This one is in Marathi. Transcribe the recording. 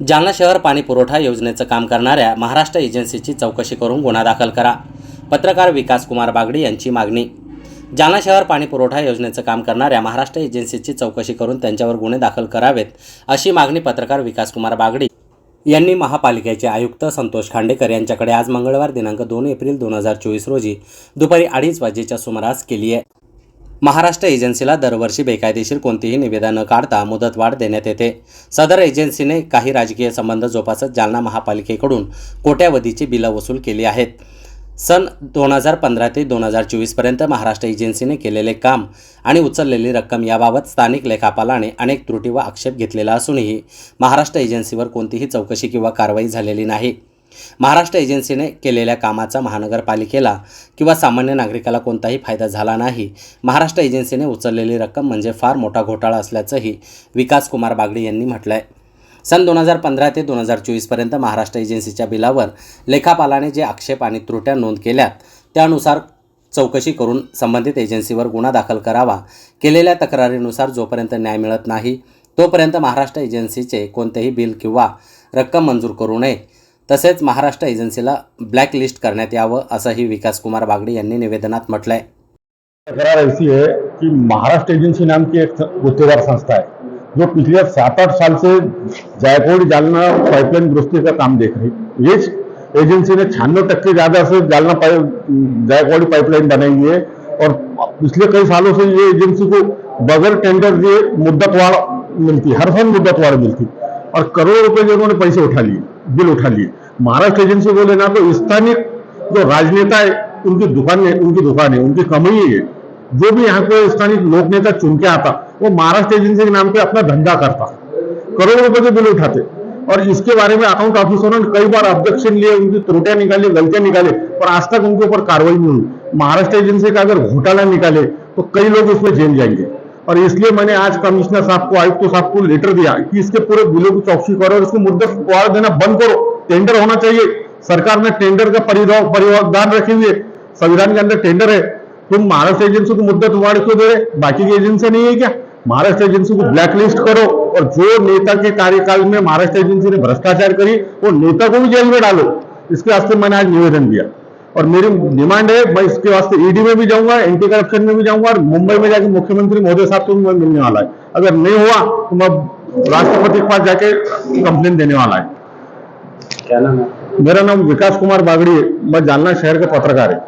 जालना शहर पाणी पुरवठा योजनेचं काम करणाऱ्या महाराष्ट्र एजन्सीची चौकशी करून गुन्हा दाखल करा. पत्रकार विकास कुमार बागडी यांची मागणी. जालना शहर पाणी पुरवठा योजनेचं काम करणाऱ्या महाराष्ट्र एजन्सीची चौकशी करून त्यांच्यावर गुन्हे दाखल करावेत अशी मागणी पत्रकार विकास कुमार बागडी यांनी महापालिकेचे आयुक्त संतोष खांडेकर यांच्याकडे आज मंगळवार दिनांक दोन एप्रिल दोन हजार चोवीस रोजी दुपारी अडीच वाजेच्या सुमारास केली आहे. महाराष्ट्र एजन्सीला दरवर्षी बेकायदेशीर कोणतीही निविदा न काढता मुदतवाढ देण्यात येते. सदर एजन्सीने काही राजकीय संबंध जोपासत जालना महापालिकेकडून कोट्यावधीची बिलं वसूल केली आहेत. सन दोन हजार पंधरा ते दोन हजार चोवीसपर्यंत महाराष्ट्र एजन्सीने केलेले काम आणि उचललेली रक्कम याबाबत स्थानिक लेखापालाने अनेक त्रुटी व आक्षेप घेतलेला असूनही महाराष्ट्र एजन्सीवर कोणतीही चौकशी किंवा कारवाई झालेली नाही. महाराष्ट्र एजन्सीने केलेल्या कामाचा महानगरपालिकेला किंवा सामान्य नागरिकाला कोणताही फायदा झाला नाही. महाराष्ट्र एजन्सीने उचललेली रक्कम म्हणजे फार मोठा घोटाळा असल्याचंही विकास कुमार बागडे यांनी म्हटलं आहे सन दोन हजार पंधरा ते दोन हजार चोवीसपर्यंत महाराष्ट्र एजन्सीच्या बिलावर लेखापालाने जे आक्षेप आणि त्रुट्या नोंद केल्यात त्यानुसार चौकशी करून संबंधित एजन्सीवर गुन्हा दाखल करावा. केलेल्या तक्रारीनुसार जोपर्यंत न्याय मिळत नाही तोपर्यंत महाराष्ट्र एजन्सीचे कोणतेही बिल किंवा रक्कम मंजूर करू नये. तसेच महाराष्ट्र एजन्सीला ब्लॅकलिस्ट करण्यात यावं असंही विकास कुमार बागडे यांनी निवेदनात म्हटलंय. आहे तकरार ऐसी है कि महाराष्ट्र एजेंसी नाम की एक गुत्तेदार संस्था है जो पिछले सात आठ साल से जायकोड जालना पाइपलाइन दुरुस्ती का काम देख रही है ये एजेंसी ने छियानवे टक्के ज्यादा से जालना पाइप जायकवाड़ी पाइपलाइन बनाई है और पिछले कई सालों से ये एजेंसी को बगैर टेंडर दिए मुद्दतवाड़ मिलती हर साल मुद्दतवाड़ मिलती. और करोड़ों रुपए जो उन्होंने पैसे उठा लिए. बिल उठा लिए। महाराष्ट्र एजेंसी बोले, ना तो स्थानिक जो राजनेता है, उनकी दुकान है, उनकी दुकान है, उनकी कमाई है। जो भी यहाँ पे स्थानीय लोक नेता चुन के आता, वो महाराष्ट्र एजेंसी के नाम पे अपना धंधा करता। करोड़ों रुपए के बिल उठाते। और इसके बारे में अकाउंट ऑफिसरों ने कई बार ऑब्जेक्शन लिए, उनकी त्रुटियाँ निकाली, गलतियाँ निकाले, पर आज तक उनके ऊपर कार्रवाई नहीं हुई। महाराष्ट्र एजेंसी का अगर घोटाला निकाले तो कई लोग उसमें जेल जाएँगे। और इसलिए मैंने आज कमिश्नर साहब को, आयुक्त तो साहब को लेटर दिया कि इसके पूरे बिलों की चौकसी करो और इसको मुद्दत वार देना बंद करो। टेंडर होना चाहिए। सरकार ने टेंडर का परिवार रखे हुए। संविधान के अंदर टेंडर है। तुम महाराष्ट्र एजेंसी को मुद्दत वाड़ क्यों दे रहे बाकी की एजेंसी नहीं है क्या? महाराष्ट्र एजेंसी को ब्लैकलिस्ट करो। और जो नेता के कार्यकाल में महाराष्ट्र एजेंसी ने भ्रष्टाचार करी, वो नेता को भी जेल में डालो। इसके वास्ते मैंने आज निवेदन दिया। और मेरी डिमांड है मैं इसके वास्ते ईडी में भी जाऊंगा एंटी करप्शन में भी जाऊंगा और मुंबई में जाके मुख्यमंत्री महोदय साहब से भी मैं मिलने वाला है। अगर नहीं हुआ तो मैं राष्ट्रपति के पास जाके कंप्लेन देने वाला है। क्या नाम है? मेरा नाम विकास कुमार बागड़ी है मैं जालना शहर का पत्रकार है।